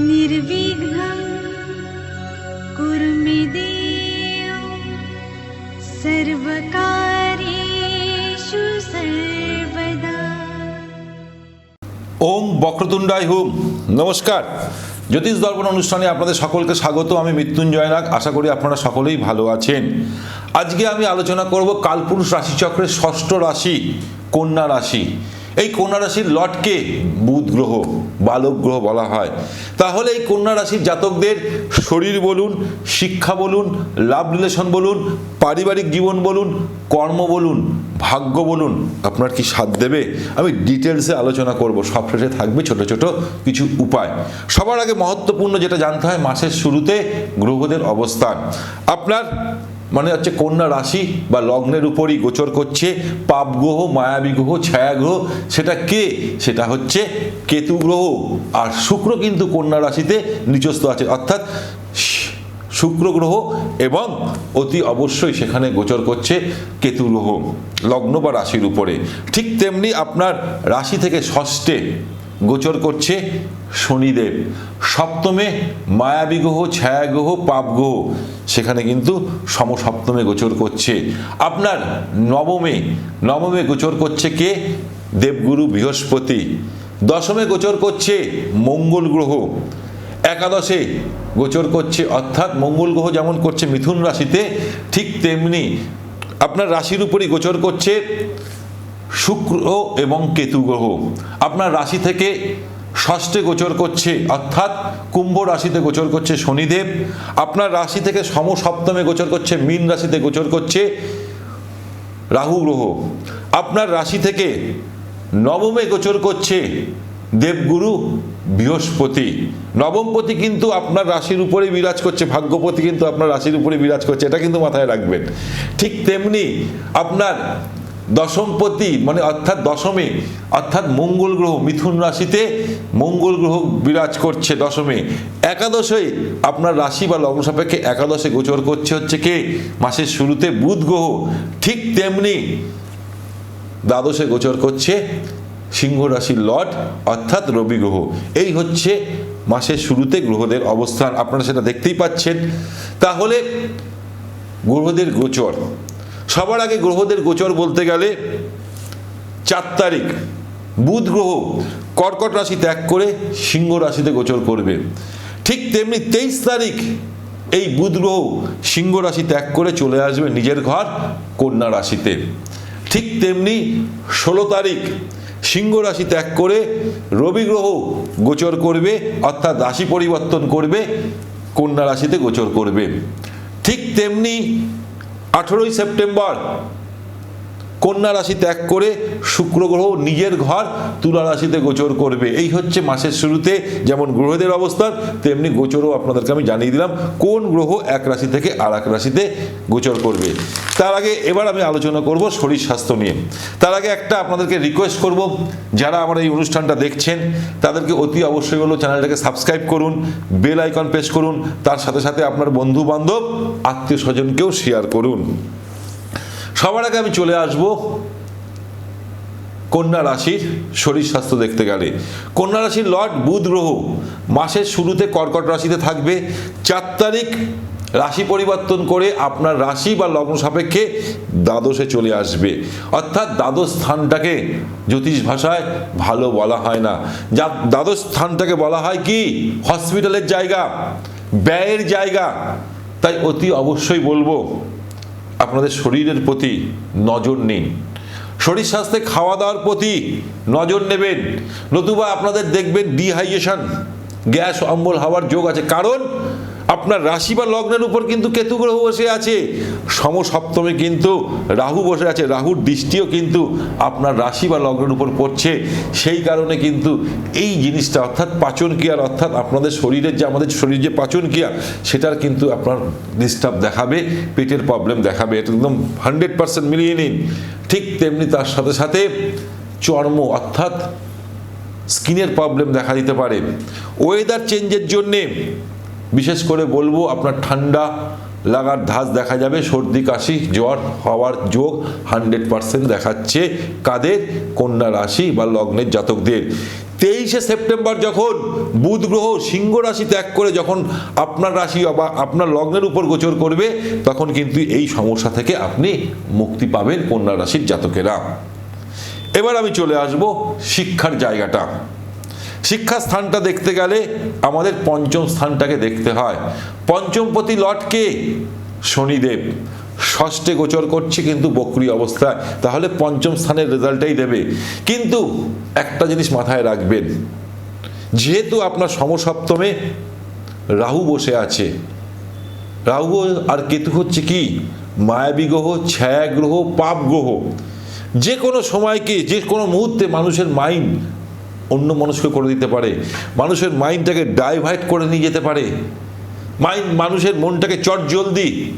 निर्विघ्नं कुरु मे देव सर्वकार्येषु सर्वदा ওম বক্রতুণ্ডায় হুম নমস্কার জ্যোতিষ দর্পণ অনুষ্ঠানে আপনাদের সকলকে স্বাগত, আমি মৃত্যুঞ্জয় নাগ, আশা করি আপনারা সকলেই ভালো আছেন। আজকে আমি আলোচনা করব কালপুরুষ রাশিচক্রের ষষ্ঠ রাশি, কন্যা রাশি। এই কন্যা রাশির লটকে বুধ গ্রহ, বালক গ্রহ বলা হয়। তাহলে এই কন্যা রাশির জাতকদের শরীর বলুন, শিক্ষা বলুন লাভ রিলেশন বলুন, পারিবারিক জীবন বলুন, কর্ম বলুন, ভাগ্য বলুন, আপনার কি সাথ দেবে? আমি ডিটেলসে আলোচনা করব সব শেষে থাকবে ছোট ছোট কিছু উপায়। সবার আগে মহত্বপূর্ণ যেটা জানতে হয় মাসের শুরুতে গ্রহদের অবস্থান। আপনার মানে হচ্ছে কন্যা রাশি বা লগ্নের উপরই গোচর করছে, পাপ গ্রহ, মায়াবী গ্রহ, ছায়া গ্রহ, সেটা কে? সেটা হচ্ছে কেতু গ্রহ। আর শুক্র কিন্তু কন্যা রাশিতে নিচস্থ আছে। অর্থাৎ শুক্র গ্রহ এবং অতি অবশ্যই সেখানে গোচর করছে কেতু গ্রহ, লগ্ন বা রাশির উপরে। ঠিক তেমনি আপনার রাশি থেকে ষষ্ঠে গোচর করছে শনিদেব। সপ্তমে মায়াবী গ্রহ, ছায়া গ্রহ, পাপ গ্রহ, সেখানে কিন্তু সমসপ্তমে গোচর করছে। আপনার নবমে নবমে গোচর করছে কে? দেবগুরু বৃহস্পতি। দশমে গোচর করছে মঙ্গল গ্রহ। একাদশে গোচর করছে, অর্থাৎ মঙ্গল গ্রহ যেমন করছে মিথুন রাশিতে, ঠিক তেমনি আপনার রাশির উপরই গোচর করছে শুক্র এবং কেতু গ্রহ। আপনার রাশি থেকে ষষ্ঠে গোচর করছে, অর্থাৎ কুম্ভ রাশিতে গোচর করছে শনিদেব। আপনার রাশি থেকে সমসপ্তমে গোচর করছে, মীন রাশিতে গোচর করছে রাহু গ্রহ। আপনার রাশি থেকে নবমে গোচর করছে দেবগুরু বৃহস্পতি। নবমপতি কিন্তু আপনার রাশির উপরে বিরাজ করছে, ভাগ্যপতি কিন্তু আপনার রাশির উপরে বিরাজ করছে, এটা কিন্তু মাথায় রাখবেন। ঠিক তেমনি আপনার দশমপতি মানে অর্থাৎ দশমে, অর্থাৎ মঙ্গল গ্রহ, মিথুন রাশিতে মঙ্গল গ্রহ বিরাজ করছে দশমে। একাদশে আপনার রাশি বা লগ্ন সাপেক্ষে একাদশে গোচর করছে হচ্ছে কে? মাসের শুরুতে বুধ গ্রহ। ঠিক তেমনি দ্বাদশে গোচর করছে সিংহ রাশির লর্ড, অর্থাৎ রবি গ্রহ। এই হচ্ছে মাসের শুরুতে গ্রহদের অবস্থান। আপনারা সেটা দেখতেই পাচ্ছেন। তাহলে গ্রহদের গোচর। সবার আগে গ্রহদের গোচর বলতে গেলে চার তারিখ, বুধ গ্রহ কর্কট রাশি ত্যাগ করে সিংহ রাশিতে গোচর করবে। ঠিক তেমনি তেইশ তারিখ এই বুধ গ্রহ সিংহ রাশি ত্যাগ করে চলে আসবে নিজের ঘর কন্যা রাশিতে। ঠিক তেমনি ষোলো তারিখ সিংহ রাশি ত্যাগ করে রবি গ্রহ গোচর করবে, অর্থাৎ রাশি পরিবর্তন করবে, কন্যা রাশিতে গোচর করবে। ঠিক তেমনি আঠেরোই সেপ্টেম্বর কন্যা রাশি ত্যাগ করে শুক্র গ্রহ নিজের ঘর তুলা রাশিতে গোচর করবে। এই হচ্ছে মাসের শুরুতে যেমন গ্রহদের অবস্থান, তেমনি গোচরও আপনাদেরকে আমি জানিয়ে দিলাম কোন গ্রহ এক রাশি থেকে আর এক রাশিতে গোচর করবে। তার আগে এবার আমি আলোচনা করব শরীর স্বাস্থ্য নিয়ে। তার আগে একটা আপনাদেরকে রিকোয়েস্ট করব, যারা আমার এই অনুষ্ঠানটা দেখছেন, তাদেরকে অতি অবশ্যই হলো চ্যানেলটাকে সাবস্ক্রাইব করুন বেল আইকন প্রেস করুন, তার সাথে সাথে আপনার বন্ধু বান্ধব আত্মীয় স্বজনকেও শেয়ার করুন। সবার আগে আমি চলে আসব কন্যা রাশির শরীর স্বাস্থ্য দেখতে গেলে। কন্যা রাশির লর্ড বুধ গ্রহ মাসের শুরুতে কর্কট রাশিতে থাকবে। চার তারিখ রাশি পরিবর্তন করে আপনার রাশি বা লগ্ন সাপেক্ষে দ্বাদশে চলে আসবে। অর্থাৎ দ্বাদশ স্থানটাকে জ্যোতিষ ভাষায় ভালো বলা হয় না। যা দ্বাদশ স্থানটাকে বলা হয় কি? হসপিটালের জায়গা, ব্যয়ের জায়গা। তাই অতি অবশ্যই বলব আপনাদের শরীরের প্রতি নজর নিন। শরীর স্বাস্থ্যে খাওয়া দাওয়ার প্রতি নজর নেবেন। নতুবা আপনাদের দেখবেন ডিহাইড্রেশন, গ্যাস, অম্বল, হওয়ার যোগ আছে। কারণ আপনার রাশি বা লগ্নের উপর কিন্তু কেতু গ্রহ বসে আছে। সমসপ্তমে কিন্তু রাহু বসে আছে। রাহুর দৃষ্টিও কিন্তু আপনার রাশি বা লগ্নের উপর পড়ছে। সেই কারণে কিন্তু এই জিনিসটা অর্থাৎ পাচন ক্রিয়ার অর্থাৎ আপনাদের শরীরের যে আমাদের শরীর যে পাচন ক্রিয়া, সেটার কিন্তু আপনার ডিস্টার্ব দেখাবে, পেটের প্রবলেম দেখাবে। এটা একদম হান্ড্রেড পার্সেন্ট মিলিয়ে নিন। ঠিক তেমনি তার সাথে সাথে চর্ম অর্থাৎ স্কিনের প্রবলেম দেখা দিতে পারে। ওয়েদার চেঞ্জের জন্যে বিশেষ করে বলব, আপনার ঠান্ডা লাগার ধাস দেখা যাবে, সর্দি, কাশি, জ্বর হওয়ার যোগ হান্ড্রেড পার্সেন্ট দেখাচ্ছে কাদের? কন্যা রাশি বা লগ্নের জাতকদের। তেইশে সেপ্টেম্বর যখন বুধ গ্রহ সিংহ রাশি ত্যাগ করে যখন আপনার রাশি বা আপনার লগ্নের উপর গোচর করবে, তখন কিন্তু এই সমস্যা থেকে আপনি মুক্তি পাবেন কন্যা রাশির জাতকেরা। এবার আমি চলে আসব শিক্ষার জায়গাটা। শিক্ষা স্থানটা দেখতে গেলে আমাদের পঞ্চম স্থানটাকে দেখতে হয়। পঞ্চমপতি লটকে শনিদেব। ষষ্ঠে গোচর করছে কিন্তু বক্রি অবস্থায়। তাহলে পঞ্চম স্থানের রেজাল্টটাই দেবে। কিন্তু একটা জিনিস মাথায় রাখবেন। যেহেতু আপনার সমসপ্তমে রাহু বসে আছে, রাহু আর কেতু হচ্ছে কি? মায়াবী গ্রহ, ছায়া গ্রহ, পাপ গ্রহ। যে কোনো সময়কে, যে কোনো মুহূর্তে মানুষের মাইন্ড অন্য মানুষকে করে দিতে পারে। মানুষের মাইন্ডটাকে ডাইভার্ট করে নিয়ে যেতে পারে। মাইন্ড, মানুষের মনটাকে চট জলদি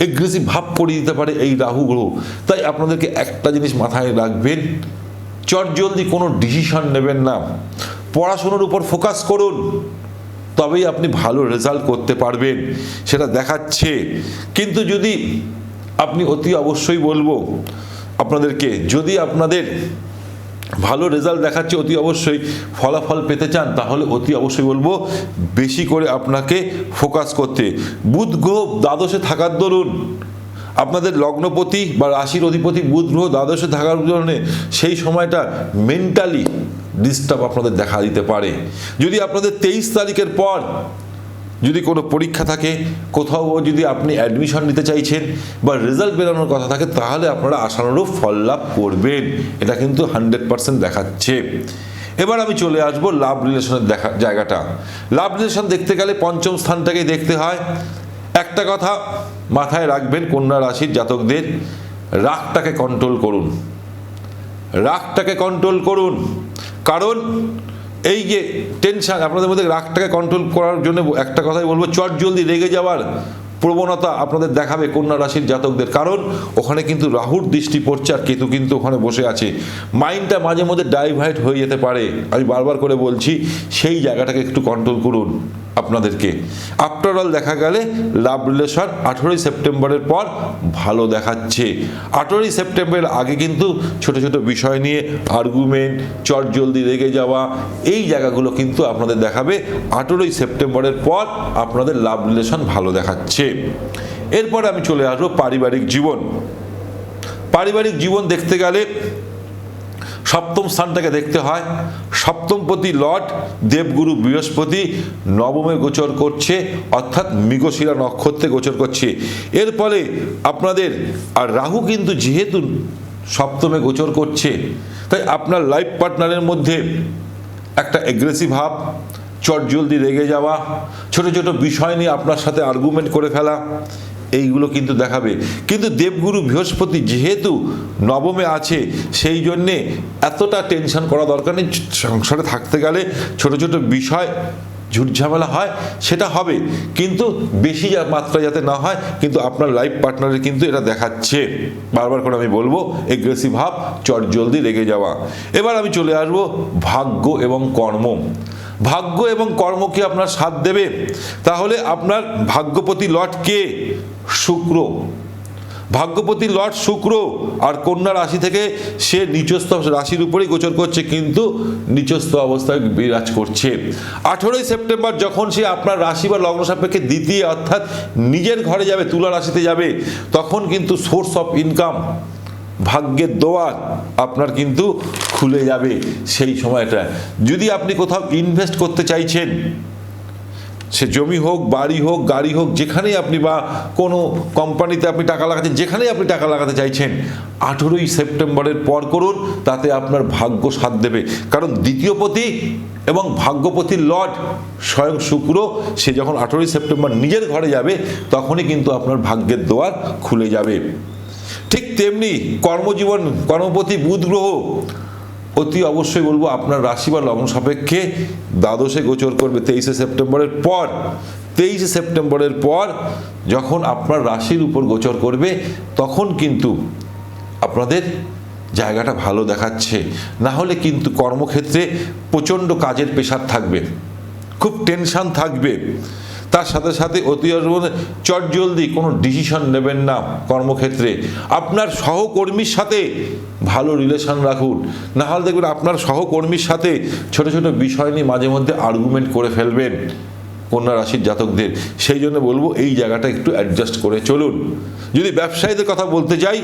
এগ্রেসিভ ভাব করে দিতে পারে এই রাহু গ্রহ। তাই আপনাদেরকে একটা জিনিস মাথায় রাখবেন, চট জলদি কোনো ডিসিশন নেবেন না। পড়াশুনোর উপর ফোকাস করুন, তবেই আপনি ভালো রেজাল্ট করতে পারবেন, সেটা দেখাচ্ছে। কিন্তু যদি আপনি অতি অবশ্যই বলব আপনাদেরকে, যদি আপনাদের ভালো রেজাল্ট দেখাচ্ছে, অতি অবশ্যই ফলাফল পেতে চান, তাহলে অতি অবশ্যই বলব বেশি করে আপনাকে ফোকাস করতে। বুধ গ্রহ দ্বাদশে থাকার দরুন, আপনাদের লগ্নপতি বা রাশির অধিপতি বুধ গ্রহ দ্বাদশে থাকার কারণে সেই সময়টা মেন্টালি ডিস্টার্ব আপনাদের দেখা দিতে পারে। যদি আপনাদের তেইশ তারিখের পর যদি কোনো পরীক্ষা থাকে, কোথাও যদি আপনি অ্যাডমিশন নিতে চাইছেন বা রেজাল্ট বেরোনোর কথা থাকে, তাহলে আপনারা আশানুরূপ ফল লাভ করবেন। এটা কিন্তু হান্ড্রেড পার্সেন্ট দেখাচ্ছে। এবার আমি চলে আসব লাভ রিলেশনের দেখা, জায়গাটা। লাভ রিলেশন দেখতে গেলে পঞ্চম স্থানটাকে দেখতে হয়। একটা কথা মাথায় রাখবেন, কন্যা রাশির জাতকদের, রাগটাকে কন্ট্রোল করুন। রাগটাকে কন্ট্রোল করুন। কারণ এই যে টেনশন আপনাদের মধ্যে রাগটাকে কন্ট্রোল করার জন্য একটা কথাই বলব, চট জলদি রেগে যাওয়ার প্রবণতা আপনাদের দেখাবে কন্যা রাশির জাতকদের। কারণ ওখানে কিন্তু রাহুর দৃষ্টি পড়ছে আর কেতু কিন্তু ওখানে বসে আছে। মাইন্ডটা মাঝে মধ্যে ডাইভার্ট হয়ে যেতে পারে। আমি বারবার করে বলছি, সেই জায়গাটাকে একটু কন্ট্রোল করুন আপনাদেরকে। আফটার অল দেখা গেলে লাভ রিলেশন আঠেরোই সেপ্টেম্বরের পর ভালো দেখাচ্ছে। আঠেরোই সেপ্টেম্বরের আগে কিন্তু ছোট ছোট বিষয় নিয়ে আর্গুমেন্ট চট জলদি রেগে যাওয়া, এই জায়গাগুলো কিন্তু আপনাদের দেখাবে। আঠেরোই সেপ্টেম্বরের পর আপনাদের লাভ রিলেশন ভালো দেখাচ্ছে। এরপরে আমি চলে আসব পারিবারিক জীবন। পারিবারিক জীবন দেখতে গেলে সপ্তম স্থানটাকে দেখতে হয়। সপ্তমপতি লর্ড দেবগুরু বৃহস্পতি নবমে গোচর করছে, অর্থাৎ মৃগশিরা নক্ষত্রে গোচর করছে। এর ফলে আপনাদের আর রাহু কিন্তু যেহেতু সপ্তমে গোচর করছে, তাই আপনার লাইফ পার্টনারের মধ্যে একটা এগ্রেসিভ ভাব চট জলদি রেগে যাওয়া, ছোট ছোট বিষয় নিয়ে আপনার সাথে আর্গুমেন্ট করে ফেলা, এইগুলো কিন্তু দেখাবে। কিন্তু দেবগুরু বৃহস্পতি যেহেতু নবমে আছে, সেই জন্যে এতটা টেনশন করা দরকার নেই। সংসারে থাকতে গেলে ছোট ছোট বিষয় ঝুটঝামেলা হয়, সেটা হবে। কিন্তু বেশি মাত্রা যাতে না হয়, কিন্তু আপনার লাইফ পার্টনারের কিন্তু এটা দেখাচ্ছে। বারবার করে আমি বলব এগ্রেসিভ ভাব, চট জলদি রেগে যাওয়া। এবার আমি চলে আসব ভাগ্য এবং কর্ম। ভাগ্য এবং কর্ম কি আপনার সাথ দেবে? তাহলে আপনার ভাগ্যপতি লট কে? শুক্র। ভাগ্যপতি লর্ড শুক্র আর কন্যা রাশি থেকে সে নিচস্থ রাশির উপরেই গোচর করছে, কিন্তু নিচস্থ অবস্থায় বিরাজ করছে। আঠেরোই সেপ্টেম্বর যখন সে আপনার রাশি বা লগ্ন সাপেক্ষে দ্বিতীয় অর্থাৎ নিজের ঘরে যাবে, তুলা রাশিতে যাবে, তখন কিন্তু সোর্স অফ ইনকাম ভাগ্যের দোয়ার আপনার কিন্তু খুলে যাবে সেই সময়টা যদি আপনি কোথাও ইনভেস্ট করতে চাইছেন সে জমি হোক, বাড়ি হোক, গাড়ি হোক, যেখানেই আপনি বা কোনো কোম্পানিতে আপনি টাকা লাগাচ্ছেন যেখানেই আপনি টাকা লাগাতে চাইছেন, আঠেরোই সেপ্টেম্বরের পর করুন, তাতে আপনার ভাগ্য সাথ দেবে। কারণ দ্বিতীয়পতি এবং ভাগ্যপতির লর্ড স্বয়ং শুক্র, সে যখন আঠেরোই সেপ্টেম্বর নিজের ঘরে যাবে, তখনই কিন্তু আপনার ভাগ্যের দোয়ার খুলে যাবে। ঠিক তেমনি কর্মজীবন, কর্মপতি বুধ গ্রহ অতি অবশ্যই বলব আপনার রাশি বা লগ্ন সাপেক্ষে দ্বাদশে গোচর করবে তেইশে সেপ্টেম্বরের পর। তেইশে সেপ্টেম্বরের পর যখন আপনার রাশির উপর গোচর করবে, তখন কিন্তু আপনাদের জায়গাটা ভালো দেখাচ্ছে। না হলে কিন্তু কর্মক্ষেত্রে প্রচণ্ড কাজের পেশার থাকবে। খুব টেনশন থাকবে। তার সাথে সাথে অতি চট জলদি কোনো ডিসিশন নেবেন না কর্মক্ষেত্রে। আপনার সহকর্মীর সাথে ভালো রিলেশন রাখুন। না হলে দেখবেন আপনার সহকর্মীর সাথে ছোট ছোট বিষয় নিয়ে মাঝে মধ্যে আর্গুমেন্ট করে ফেলবেন। কন্যা রাশির জাতকদের। সেই জন্য বলব এই জায়গাটা একটু অ্যাডজাস্ট করে চলুন। যদি ব্যবসায়ীদের কথা বলতে চাই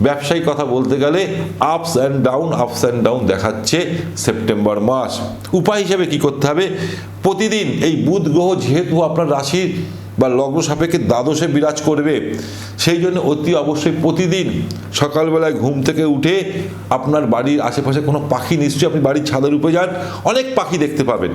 ব্যবসায়ী কথা বলতে গেলে ups and down ups and down দেখাচ্ছে সেপ্টেম্বর মাস। উপায় হিসেবে কি করতে হবে? প্রতিদিন এই বুধ গ্রহ যেহেতু আপনার রাশির বা লগ্ন সাপেক্ষে দ্বাদশে বিরাজ করবে, সেই জন্য অতি অবশ্যই প্রতিদিন সকালবেলায় ঘুম থেকে উঠে আপনার বাড়ির আশেপাশে কোনো পাখি নিশ্চয়ই আপনি বাড়ির ছাদের উপরে যান, অনেক পাখি দেখতে পাবেন।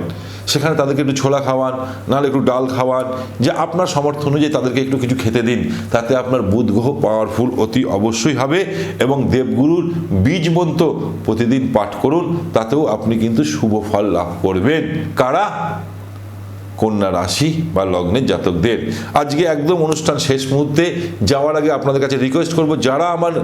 সেখানে তাদেরকে একটু ছোলা খাওয়ান, নাহলে একটু ডাল খাওয়ান, যে আপনার সমর্থ অনুযায়ী তাদেরকে একটু কিছু খেতে দিন। তাতে আপনার বুধ গ্রহ পাওয়ারফুল অতি অবশ্যই হবে এবং দেবগুরুর বীজ মন্ত্র প্রতিদিন পাঠ করুন, তাতেও আপনি কিন্তু শুভ ফল লাভ করবেন। কারা? কন্যা রাশি বা লগ্নের জাতকদের। আজকে একদম অনুষ্ঠান শেষ মুহূর্তে যাওয়ার আগে আপনাদের কাছে রিকোয়েস্ট করব, যারা আমার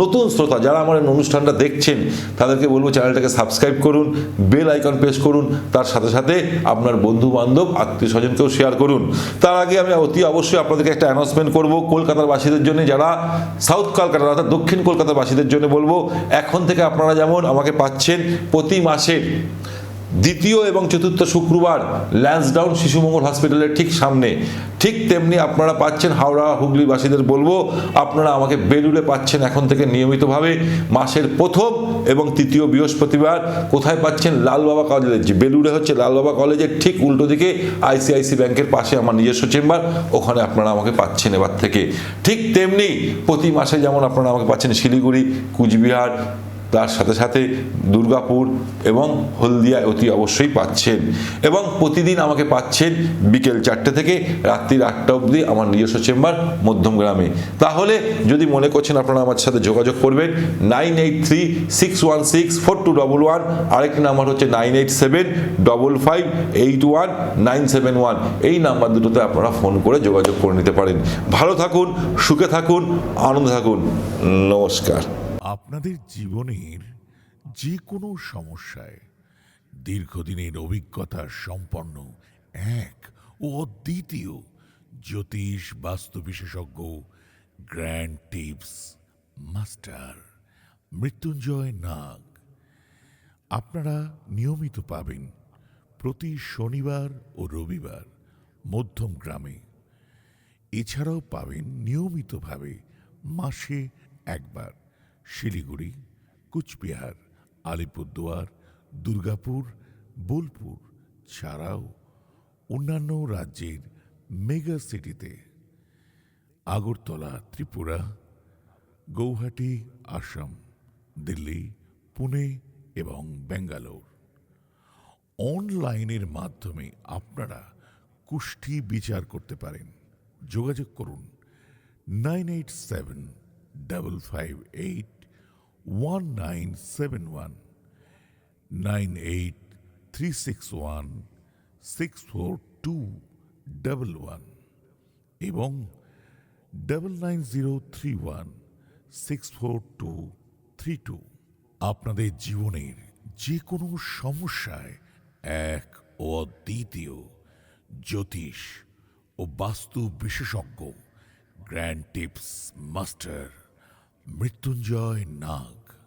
নতুন শ্রোতা, যারা আমার অনুষ্ঠানটা দেখছেন, তাদেরকে বলব চ্যানেলটাকে সাবস্ক্রাইব করুন বেল আইকন প্রেস করুন, তার সাথে সাথে আপনার বন্ধু বান্ধব আত্মীয় স্বজনকেও শেয়ার করুন। তার আগে আমি অতি অবশ্যই আপনাদেরকে একটা অ্যানাউন্সমেন্ট করব, কলকাতার বাসীদের জন্য যারা সাউথ কলকাতা অর্থাৎ দক্ষিণ কলকাতার বাসীদের জন্য বলব, এখন থেকে আপনারা যেমন আমাকে পাচ্ছেন, প্রতি মাসে দ্বিতীয় এবং চতুর্থ শুক্রবার ল্যান্সডাউন শিশুমঙ্গল হসপিটালের ঠিক সামনে। ঠিক তেমনি আপনারা পাচ্ছেন হাওড়া হুগলিবাসীদের বলব, আপনারা আমাকে বেলুড়ে পাচ্ছেন এখন থেকে নিয়মিতভাবে মাসের প্রথম এবং তৃতীয় বৃহস্পতিবার। কোথায় পাচ্ছেন? লালবাবা কলেজে। বেলুড়ে হচ্ছে লালবাবা কলেজের ঠিক উল্টো দিকে আইসিআইসি ব্যাংকের পাশে আমার নিজস্ব চেম্বার, ওখানে আপনারা আমাকে পাচ্ছেন এবার থেকে। ঠিক তেমনি প্রতি মাসে যেমন আপনারা আমাকে পাচ্ছেন শিলিগুড়ি, কুচবিহার তার সাথে সাথে দুর্গাপুর এবং হলদিয়া অতি অবশ্যই পাচ্ছেন। এবং প্রতিদিন আমাকে পাচ্ছেন বিকেল চারটে থেকে রাত্রির আটটা অবধি আমার নিজস্ব চেম্বার মধ্যমগ্রামে। তাহলে যদি মনে করছেন আপনারা আমার সাথে যোগাযোগ করবেন, nine eight three six one six four two double one, আরেকটি নাম্বার হচ্ছে nine eight seven double five eight one nine seven one. এই নাম্বার দুটোতে আপনারা ফোন করে যোগাযোগ করে নিতে পারেন। ভালো থাকুন, সুখে থাকুন, আনন্দে থাকুন। নমস্কার। আপনাদের জীবনের যে কোনো সমস্যায় দীর্ঘদিনের অভিজ্ঞতা সম্পন্ন এক ও অদ্বিতীয় জ্যোতিষ বাস্তু বিশেষজ্ঞ grand tips master Mrityunjoy Nag. আপনারা নিয়মিত পাবেন প্রতি শনিবার ও রবিবার মধ্যম গ্রামে। এছাড়াও পাবেন নিয়মিতভাবে মাসে একবার। শিলিগুড়ি, কুচবিহার, আলিপুরদুয়ার, দুর্গাপুর, বোলপুর, ছাড়াও অন্যান্য রাজ্যের মেগা সিটিতে আগরতলা, ত্রিপুরা, গৌহাটি, আসাম, দিল্লি, পুনে এবং ব্যাঙ্গালোর। অনলাইনের মাধ্যমে আপনারা কুষ্ঠি বিচার করতে পারেন। যোগাযোগ করুন nine eight seven double five eight one nine seven one nine eight three six one six four two double one এবং double nine zero three one six four two three two আপনাদের জীবনের যে কোনো সমস্যায় এক ও অদ্বিতীয় জ্যোতিষ ও বাস্তু বিশেষজ্ঞ grand tips master Mrityunjoy Nag.